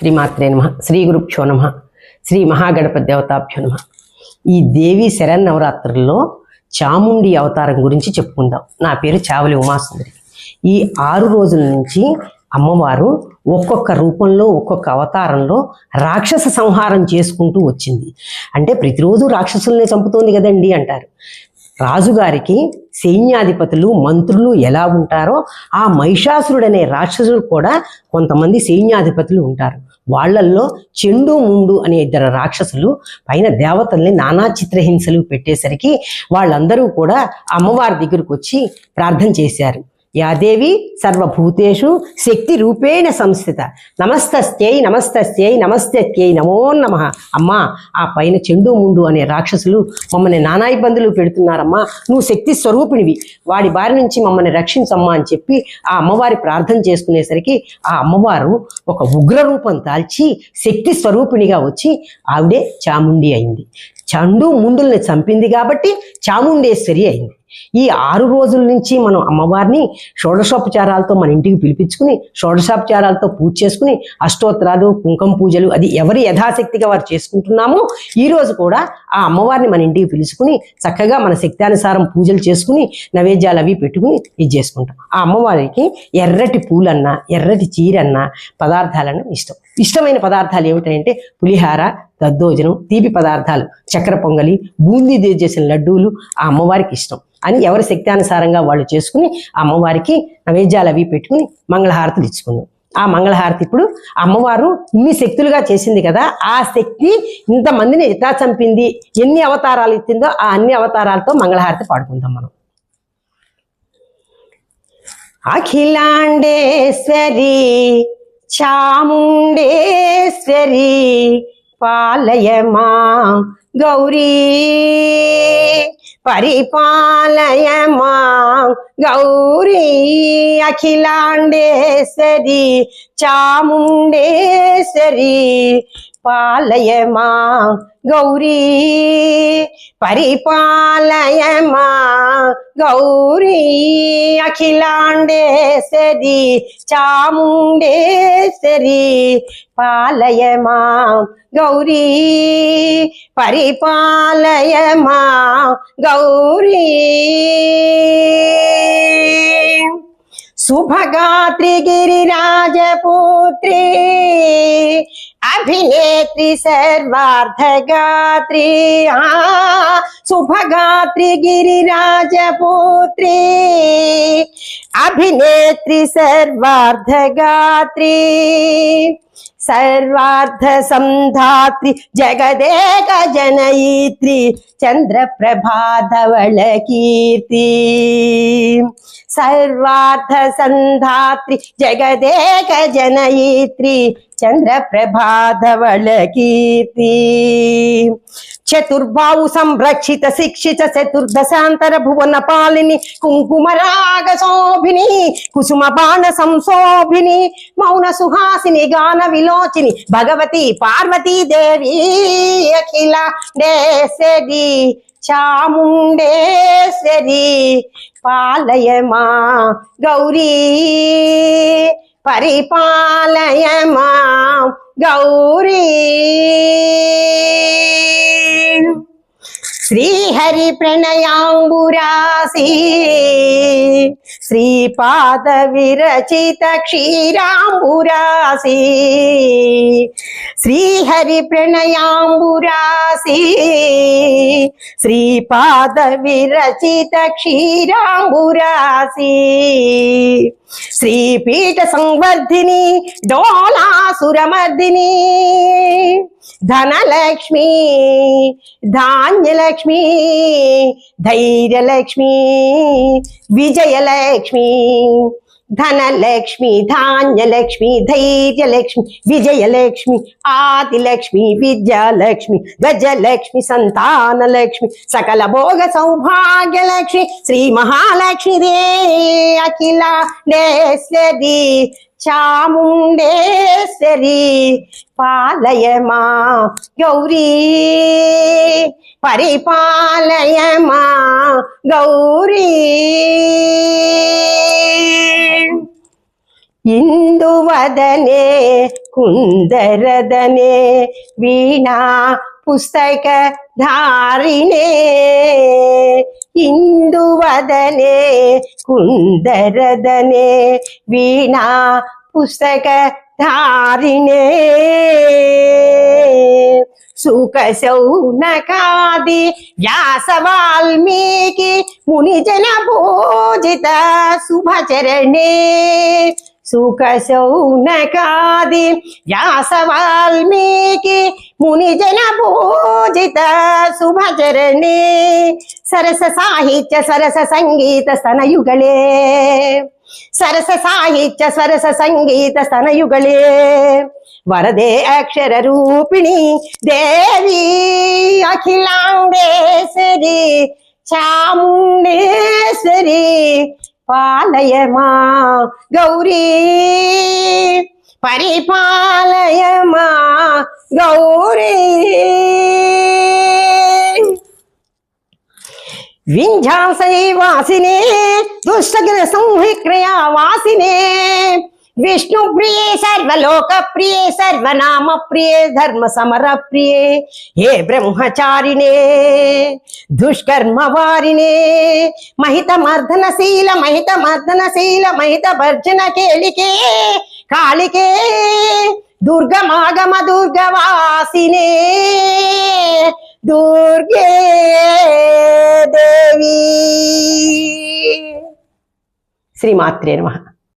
శ్రీమాత్రే నమ. శ్రీ గురుభ్యో నమ. శ్రీ మహాగణపతి దేవతాభ్యో నమ. ఈ దేవి శరన్నవరాత్రుల్లో చాముండి అవతారం గురించి చెప్పుకుందాం. నా పేరు చావలి ఉమాసుందరి. ఈ ఆరు రోజుల నుంచి అమ్మవారు ఒక్కొక్క రూపంలో ఒక్కొక్క అవతారంలో రాక్షస సంహారం చేసుకుంటూ వచ్చింది. అంటే ప్రతిరోజు రాక్షసుల్ని చంపుతోంది కదండి అంటారు. రాజుగారికి సైన్యాధిపతులు మంత్రులు ఎలా ఉంటారో ఆ మహిషాసురుడనే రాక్షసుడు కూడా కొంతమంది సైన్యాధిపతులు ఉంటారు. వాళ్ళల్లో చెండు ముండు అనే ఇద్దరు రాక్షసులు పైన దేవతల్ని నానా చిత్రహింసలు పెట్టేసరికి వాళ్ళందరూ కూడా అమ్మవారి దగ్గరకు వచ్చి ప్రార్థన చేశారు. యాదేవి సర్వభూతేషు శక్తి రూపేణ సంస్థిత. నమస్తస్యై నమస్తస్యై నమస్తస్యై నమో నమ. అమ్మా ఆ పైన చెండు ముండు అనే రాక్షసులు మమ్మల్ని నానా ఇబ్బందులు పెడుతున్నారమ్మా. నువ్వు శక్తి స్వరూపిణివి. వాడి బారి నుంచి మమ్మల్ని రక్షించమ్మా అని చెప్పి ఆ అమ్మవారి ప్రార్థన చేసుకునేసరికి ఆ అమ్మవారు ఒక ఉగ్ర రూపం దాల్చి శక్తి స్వరూపిణిగా వచ్చి ఆవిడే చాముండి అయింది. చండు ముండుల్ని చంపింది కాబట్టి చాముండేశ్వరి అయింది. ఈ ఆరు రోజుల నుంచి మనం అమ్మవారిని షోడశోపచారాలతో మన ఇంటికి పిలిపించుకుని షోడశోపచారాలతో పూజ చేసుకుని అష్టోత్తరాలు కుంకుమ పూజలు అది ఎవరి యథాశక్తిగా వారు చేసుకుంటున్నామో ఈ రోజు కూడా ఆ అమ్మవారిని మన ఇంటికి పిలుచుకుని చక్కగా మన శక్తానుసారం పూజలు చేసుకుని నైవేద్యాలు అవి పెట్టుకుని ఇది చేసుకుంటాం. ఆ అమ్మవారికి ఎర్రటి పూలన్నా ఎర్రటి చీరన్నా పదార్థాలన్నా ఇష్టం. ఇష్టమైన పదార్థాలు ఏమిటంటే పులిహార దద్దోజనం తీపి పదార్థాలు చక్కెర పొంగలి బూందీ చేసిన లడ్డూలు ఆ అమ్మవారికి ఇష్టం అని ఎవరి శక్తానుసారంగా వాళ్ళు చేసుకుని ఆ అమ్మవారికి నైవేద్యాలు అవి పెట్టుకుని మంగళహారతులు ఇచ్చుకుందాం. ఆ మంగళహారతి ఇప్పుడు అమ్మవారు ఇన్ని శక్తులుగా చేసింది కదా ఆ శక్తి ఇంతమందిని ఎట్లా చంపింది ఎన్ని అవతారాలు ఇచ్చిందో ఆ అన్ని అవతారాలతో మంగళహారతి పాడుకుందాం మనం. అఖిలాండేశ్వరి చాముండేశ్వరి పాలయమా గౌరీ పరిపాలయమా గౌరీ అఖిలాండేశ్వరి చాముండేశ్వరి పాలయమా గౌరీ పరిపాలయమా గౌరీ అఖిలాండేశ్వరి చాముండేశ్వరి పాలయమా గౌరీ పరిపాలయమా గౌరీ శుభగాత్రి अभिनेत्री सर्वार्धगात्री गिरिराज पुत्री अभिनेत्री सर्वार्धगात्री। सर्वार्थ संधात्री जगदेक जनयित्री चंद्र प्रभाधवल कीर्ति सर्वार्थ संधात्री जगदेक जनयित्री चंद्र प्रभाधवल कीर्ति చతుర్బావు సంరక్షిత శిక్షిత చతుర్దశాంతర భువన పాలిని కుంకుమరాగ శోభిని కుసుమ బాణ సంశోభిని మౌన సుహాసిని గాన విలోచిని భగవతి పార్వతీ దేవి అఖిల డేసరి చాముండేశ్వరి పాలయమా గౌరీ పరిపాలయమా గౌరీ Sri హరి ప్రణయాంబురాసి శ్రీపాద విరచిత క్షీరాంబురాసి శ్రీహరి ప్రణయాంబురాసి శ్రీపాద విరచిత క్షీరాంబురాసి శ్రీపీఠ సంవర్ధిని డోలాసురమర్దిని ధనలక్ష్మి ధాన్యలక్ష్మి ధైర్యలక్ష్మి విజయలక్ష్మి ధనలక్ష్మి ధాన్యలక్ష్మి ధైర్యలక్ష్మి విజయలక్ష్మి ఆదిలక్ష్మి విద్యాలక్ష్మి గజలక్ష్మి సంతానలక్ష్మి సకల భోగ సౌభాగ్యలక్ష్మి శ్రీ మహాలక్ష్మి రే అఖిల డేశ్వరి చాముండేశ్వరి పాలయమా గౌరీ. పరిపాలయమా గౌరీ? ఇందువదనే కుందరదనే వీణా పుస్తక ధారిణే ఇందువదనే కుందరదనే వీణా పుస్తక ధారిణే सुखसौनकादि व्यासवाल्मीकि मुनिजनपूजित मुनि जन भोजित शुभ शुभचरणे। सरस साहित्य सरस संगीत सङ्गीत सनयुगले। శుభచరణే సరస సాహిత్య సరస సంగీత స్తనయుగళే సరస సాహిత్య సరస సంగీత స్తనయుగళే వరదే అక్షర రూపిణి దేవి అఖిలాండేశ్వరి చాముండేశ్వరి పాలయ మా గౌరీ పరిపాలయ మా గౌరీ వింధ్యాసై వాసినే దుష్టగ్ర సంహిక్రయా వాసినే. విష్ణు ప్రియే సర్వలోక ప్రియే సర్వనామ ప్రియే ధర్మ సమర ప్రియే. ఏ బ్రహ్మచారిణే దుష్కర్మ వారినే మహిత మర్దనశీల మహిత మర్దనశీల మహిత భర్జన కేళికే కాళికే. దుర్గమాగమ దుర్గవాసినే. దుర్గే దేవి శ్రీమాత్రే నమః